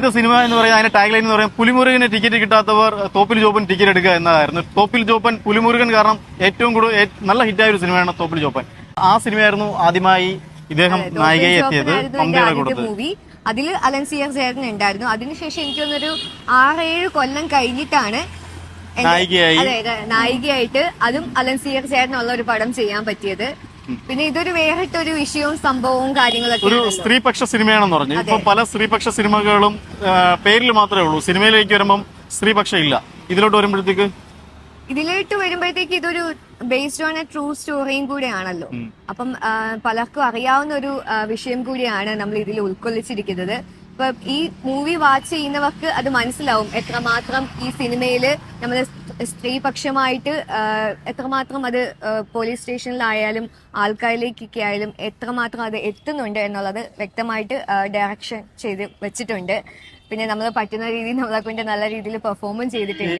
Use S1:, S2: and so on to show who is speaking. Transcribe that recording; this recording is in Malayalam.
S1: ഇത് സിനിമ എന്ന് പറയുന്നത് അതിന്റെ ടാഗ് ലൈൻ എന്ന് പറയുന്നത് പുലിമുരുകന് ടിക്കറ്റ് കിട്ടാത്തവർ തോപ്പിൽ ജോപ്പൻ ടിക്കറ്റ് എടുക്കുക എന്നതായിരുന്നു. തോപ്പിൽ ജോപ്പൻ പുലിമുരുകൻ കാരണം ഏറ്റവും കൂടുതൽ നല്ല ഹിറ്റായ ഒരു സിനിമയാണ് തോപ്പിൽ ജോപ്പൻ. ആ സിനിമയായിരുന്നു ആദ്യമായി ഇദ്ദേഹം നായികയെ എത്തിയത്
S2: മൂവി അതിൽ അലൻ സിയർ ചേട്ടൻ ഉണ്ടായിരുന്നു. അതിനുശേഷം എനിക്ക് തോന്നുന്നൊരു ആറേഴ് കൊല്ലം കഴിഞ്ഞിട്ടാണ്
S1: നായികയായി.
S2: നായികയായിട്ട് അതും അലൻ സിയർ ചേട്ടനുള്ള ഒരു പടം ചെയ്യാൻ പറ്റിയത്. പിന്നെ ഇതൊരു വേറിട്ടൊരു വിഷയവും സംഭവവും കാര്യങ്ങളൊക്കെ
S1: ഒരു സ്ത്രീപക്ഷ സിനിമയാണെന്ന് പറഞ്ഞു. ഇപ്പൊ പല സ്ത്രീപക്ഷ സിനിമകളും പേരിൽ മാത്രമേ ഉള്ളൂ. സിനിമയിലേക്ക് വരുമ്പം സ്ത്രീപക്ഷം ഇല്ല. ഇതിലോട്ട് വരുമ്പോഴത്തേക്ക്?
S2: ഇതിലോട്ട് വരുമ്പോഴത്തേക്ക് ഇതൊരു ബേസ്ഡ് ഓൺ എ ട്രൂ സ്റ്റോറിയും കൂടെയാണല്ലോ. അപ്പം പലർക്കും അറിയാവുന്ന ഒരു വിഷയം കൂടിയാണ് നമ്മൾ ഇതിൽ ഉൾക്കൊള്ളിച്ചിരിക്കുന്നത്. ഇപ്പൊ ഈ മൂവി വാച്ച് ചെയ്യുന്നവർക്ക് അത് മനസ്സിലാവും. എത്രമാത്രം ഈ സിനിമയിൽ നമ്മൾ സ്ത്രീപക്ഷമായിട്ട് എത്രമാത്രം അത് പോലീസ് സ്റ്റേഷനിലായാലും ആൾക്കാരിലേക്കൊക്കെ ആയാലും എത്രമാത്രം അത് എത്തുന്നുണ്ട് എന്നുള്ളത് വ്യക്തമായിട്ട് ഡയറക്ഷൻ ചെയ്ത് വെച്ചിട്ടുണ്ട്. പിന്നെ നമ്മൾ പറ്റുന്ന രീതിയിൽ നമ്മളെ കൊണ്ട് നല്ല രീതിയിൽ പെർഫോമും ചെയ്തിട്ടുണ്ട്.